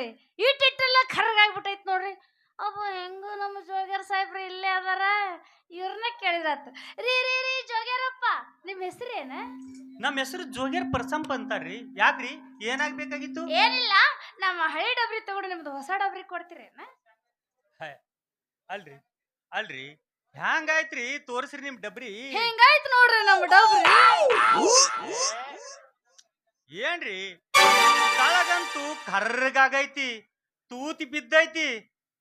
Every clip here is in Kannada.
ನೋಡ್ರಿ. ಇಟ್ಟಿಟ್ಟೆಲ್ಲ ಖರ್ಗಾಗ್ಬಿಟ್ಟೈತೆ ನೋಡ್ರಿ. ಅಪ್ಪ ಹೆಂಗು ನಮ್ಮ ಜೋಗ್ಯಾರ ಸಾಹೇಬ್ರು ಇಲ್ಲೇ ಅದಾರ. ಇವ್ರನ್ನ ಕೇಳಿದಾತು. ರೀ ರೀ ರೀ ಜೋಗ್ಯಾರಪ್ಪ ನಿಮ್ಮ ಹೆಸರೇನ ನಮ್ಮ ಹೆಸರು ಜೋಗ್ಯಾರ್ ಪರ್ಸಂಪ್ ಅಂತಾರ್ರಿ. ಯಾಕ್ರಿ? ಏನಾಗ್ಬೇಕಾಗಿತ್ತು? ಏನಿಲ್ಲ ನಮ್ಮ ಹಳೆ ಡಬ್ರಿ ತಗೊಂಡು ನಿಮ್ದು ಹೊಸ ಡಬ್ರಿ ಕೊಡ್ತೀರೇನ ಅಲ್ರಿ ಅಲ್ರಿ. ಹ್ಯಾಂಗಾಯ್ತ್ರಿ ತೋರಿಸ್ರಿ ನಿಮ್ ಡಬ್ರಿ? ಹೆಂಗಾಯ್ತು ನೋಡ್ರಿ ನಮ್ಮ ಡಬ್ರಿ? ಏನ್ರಿ? ತಳಗಂತೂ ತೂತಿ ಬಿದ್ದೈತಿ.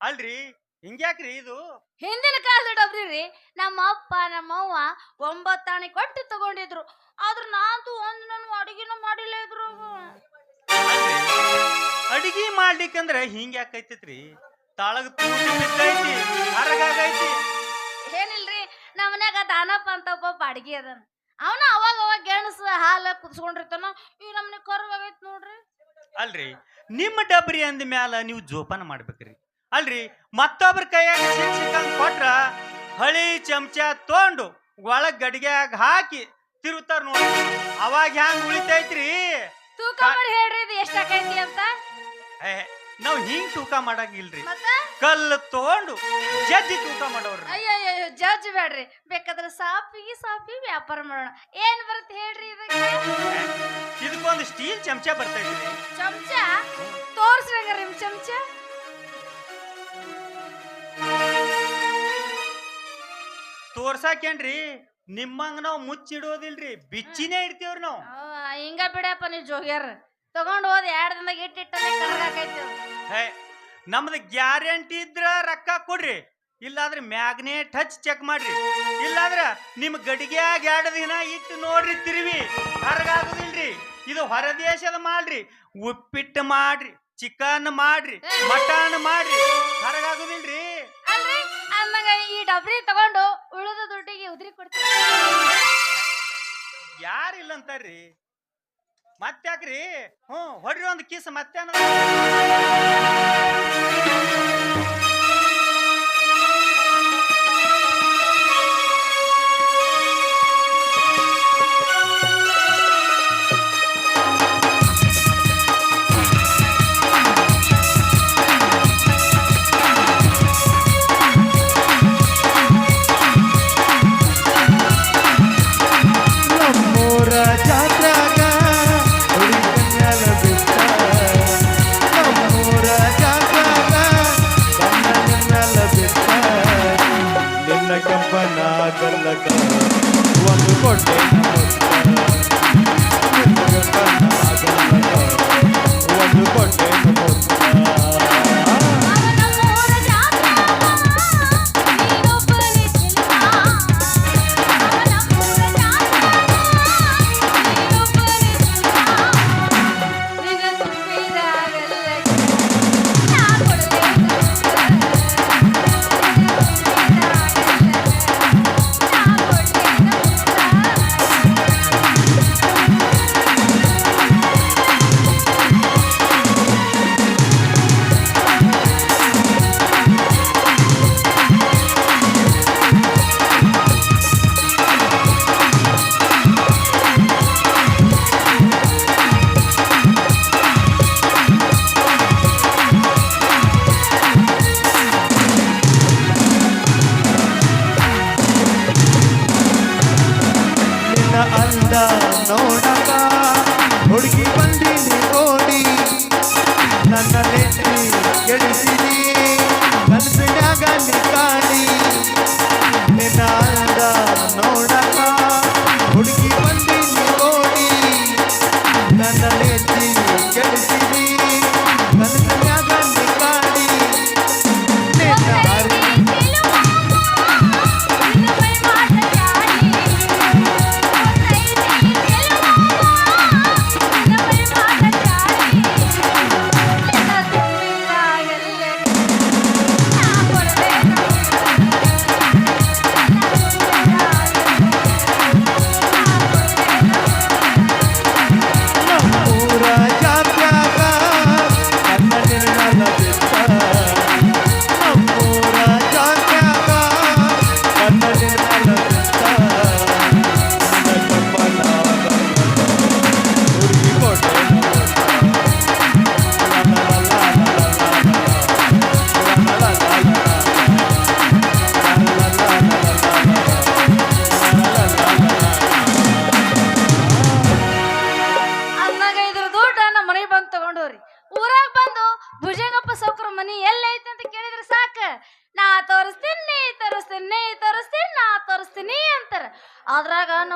ಅಲ್ರಿ? ಹಿಂಗ್ಯಾಕ್ರಿ ಇದು? ಹಿಂದಿನ ಕಾಲದ ಡಬ್ರಿ ರೀ ನಮ್ಮ ಅಪ್ಪ ನಮ್ಮ ಅವ್ವ ಒಂಬತ್ತಾಣಿ ಕೊಟ್ಟು ತಗೊಂಡಿದ್ರು. ಆದ್ರ ನಾಂತೂ ಒಂದ್ ನನ್ ಅಡಿಗೆನ ಮಾಡಿಲ್ಲ ಇದ್ರು. ಅಡಿಗೆ ಮಾಡ್ಲಿಕ್ಕಂದ್ರೆ ಹಿಂಗ್ಯಾಕೈತೈತ್ರಿ. ತಳಗ ತೂತಿ ಬಿದ್ದೈತಿ ಏನಿಲ್ರಿ ನಮ್ಮ ಮನ್ಯಾಗ ದಾನಪ್ಪ ಅಂತ ಒಬ್ಬ ಅಡಿಗೆ ಅದನ್. ಅವನ ಅವಾಗ ಅವಾಗ ಗೆಣಸು ಹಾಲು ಕುದಿಸ್ಕೊಂಡಿರ್ತಾನ. ಈ ನಮ್ನೆ ಕರ್ವಾಗೈತ್ ನೋಡ್ರಿ. ಅಲ್ರಿ? ನಿಮ್ಮ ಡಬ್ರಿ ಅಂದ ಮ್ಯಾಲ ನೀವು ಜೋಪಾನ ಮಾಡ್ಬೇಕ್ರಿ. ಅಲ್ರಿ? ಮತ್ತೊಬ್ರ ಕೈಯಾಗ ಕೊಟ್ರ ಹಳಿ ಚಮಚ ತೊಗೊಂಡು ಒಳಗ್ ಗಡಿಗ್ಯಾಗ ಹಾಕಿ ತಿರುತ್ತಾರ ನೋಡಿ ಅವಾಗ ಹ್ಯಾಂಗ ಉಳಿತೈತ್ರಿ? ತೂಕ ಮಾಡಿ ಹೇಳ್ರಿ ಇದು ಎಷ್ಟಾಕೈತಿ ಅಂತ. ಏ, ನಾವ್ ಹಿಂಗ್ ತೂಕ ಮಾಡಂಗಿಲ್ರಿ. ಮತ್ತೆ? ಕಲ್ಲು ತಗೊಂಡು ಜಜ್ಜಿ ತೂಕ ಮಾಡೋರ್ರಿ ಅಯ್ಯಯ್ಯೋ ಜಡ್ಜ್ ಬೇಡ್ರಿ ಬೇಕಾದ್ರೆ ಸಾಫಿ ಸಾಫಿ ವ್ಯಾಪಾರ ಮಾಡೋಣ. ಏನ್ ಬರುತ್ತೆ ಹೇಳ್ರಿ ಇದಕ್ಕೆ? ಇದಕ್ಕೊಂದು ಸ್ಟೀಲ್ ಚಮಚ ಬರ್ತೈತ್ರಿ ಚಮಚ? ತೋರ್ಸ್ರಂಗ ನಿಮ್ ಚಮಚ? ತೋರ್ಸಾಕೇನ್ರಿ? ನಿಮ್ಮಂಗ ನಾವು ಮುಚ್ಚಿಡೋದಿಲ್ರಿ. ಬಿಚ್ಚಿನೇ ಇಡ್ತೀವ್ರಿ ನಾವು. ಹಿಂಗ ಬಿಡಪ್ಪ ನೀವು ಜೋಗ್ಯಾರ. ತಗೊಂಡ್ ಹೋದ್ ಎರಡ್ ದಿನದಾಗ ಇಟ್ಟಿಟ್ಟನೆ ಕರ್ಗಾಕೈತಿ. ಹೇ ನಮ್ದು ಗ್ಯಾರಂಟಿ ಇದ್ರ ರೊಕ್ಕ ಕೊಡ್ರಿ. ಇಲ್ಲಾದ್ರೆ ಮ್ಯಾಗ್ನೆಟ್ ಹಚ್ಚಿ ಚೆಕ್ ಮಾಡ್ರಿ. ಇಲ್ಲಾಂದ್ರ ನಿಮ್ ಗಡಿಗ್ಯಾಗ ಎರಡು ದಿನ ಇಟ್ಟು ನೋಡ್ರಿ ತಿರುವಿ. ಹೊರಗಾಗುದಿಲ್ರಿ ಇದು ಹೊರದೇಶದ ಮಾಡ್ರಿ ಉಪ್ಪಿಟ್ಟು ಮಾಡ್ರಿ ಚಿಕನ್ ಮಾಡ್ರಿ ಮಟನ್ ಮಾಡ್ರಿ ಹೊರಗಾಗುದಿಲ್ರಿ ಅಲ್ರಿ ಅಂದಂಗ ಈ ಡಬ್ರಿ ತಗೊಂಡು ಉಳಿದ ದುಡ್ಡಿಗೆ ಉದ್ರಿ ಕೊಡ್ತೀವಿ ಯಾರಿಲ್ಲ ಅಂತಾರ್ರಿ ಮತ್ತ್ಯಾಕ್ರಿ ಹ್ಞೂ ಹೊಡ್ರಿ ಒಂದು ಕಿಸ್ ಮತ್ತೆ ಗಲ್ಲಕ ಒಂದು ಕೊಟ್ಟೆ ನನ್ನ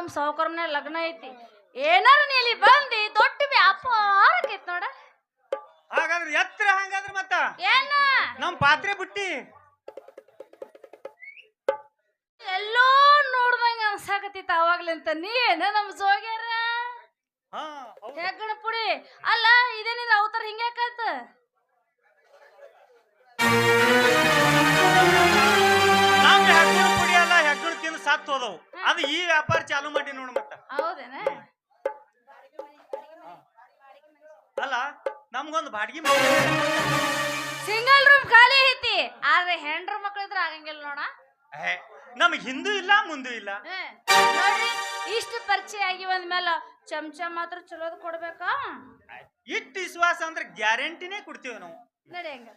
ಅದ್ರಾಗ ನಮ್ ಸಾವುಕಾರನ ಲಗ್ನ ಐತಿ. ಏನಾರ ನೀಲಿ ಬಂದಿ ದೊಡ್ಡ ವ್ಯಾಪಾರ ಆಕೈತ್ ನೋಡ. ಹಾಗಾದ್ರೆ ಎತ್ತರ ಹಂಗಾದ್ರೆ ಮತ್ತ? ಏನ? ನಮ್ಮ ಪಾತ್ರೆ ಬುಟ್ಟಿ. ಎಲ್ಲೋ ನೋಡ್ದಂಗ ಅನ್ಸಾಕತ್ತಿತ್ತ ಅವಾಗ್ಲಿಂತ. ನೀ ಏನ ನಮ್ ಜೋಗ್ಯಾರ. ಹೆಗ್ಗಣ ಪುಡಿ. ಅಲ್ಲ ಇದೇನಿದ ಅವತಾರ ಹಿಂಗ್ಯಾಕಾತ ನಮ್ ಹೆಗ್ಗಣ ಪುಡಿ ಅಲ್ಲ ಹೆಗ್ಗಣ ತಿಂದು ಸತ್ತು ಹೋದವು. ಅದು ಈ ವ್ಯಾಪಾರ ಚಾಲು ಮಾಡಿ ನೋಡು ಮತ್ತ. ಹೌದೇನ? ಅಲ್ಲ ನಮ್ಗೊಂದು ಬಾಡಿಗೆ ಸಿಂಗಲ್ ರೂಮ್ ಖಾಲಿ ಐತಿ ಆದ್ರೆ ಹೆಂಡ್ರ ಮಕ್ಳಿದ್ರ ಆಗಂಗಿಲ್ಲ ನೋಡ. ನಮ್ಗೆ ಹಿಂದೂ ಇಲ್ಲ ಮುಂದೂ ಇಲ್ಲ. ಏ, ನೋಡ್ರಿ ಇಷ್ಟು ಪರಿಚಯ ಆಗಿ ಒಂದ್ಮೇಲೆ ಚಮಚ ಮಾತ್ರ ಚಲೋದ್ ಕೊಡ್ಬೇಕಾ? ಇಟ್ಟು ವಿಶ್ವಾಸ ಅಂದ್ರೆ ಗ್ಯಾರಂಟಿನೇ ಕೊಡ್ತೀವಿ ನಾವು. ನಡಿ ಹಂಗ.